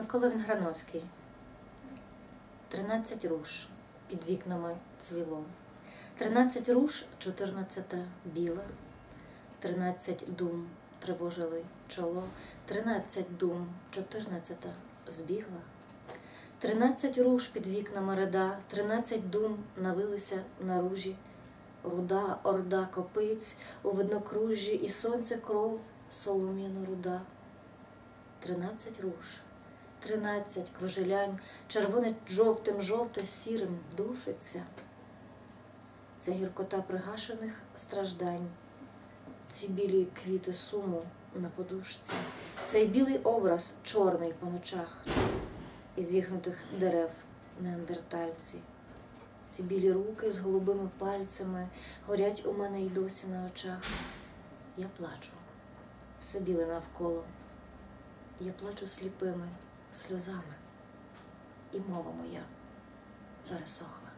Микола Вінграновський. Тринадцять руш під вікнами цвіло. Тринадцять руш, чотирнадцята біла. Тринадцять дум тривожили чоло. Тринадцять дум, чотирнадцята збігла. Тринадцять руш під вікнами ряда, тринадцять дум навилися на ружі. Руда, орда копиць у виднокружжі, і сонце кров солом'яно руда. Тринадцять руш, тринадцять кружелянь, червоне жовтим, жовте сірим душиться. Це гіркота пригашених страждань, ці білі квіти суму на подушці, цей білий образ чорний по ночах, із зігнутих дерев неандертальці. Ці білі руки з голубими пальцями горять у мене й досі на очах. Я плачу, все біле навколо. Я плачу сліпими сльозами, і мова моя пересохла.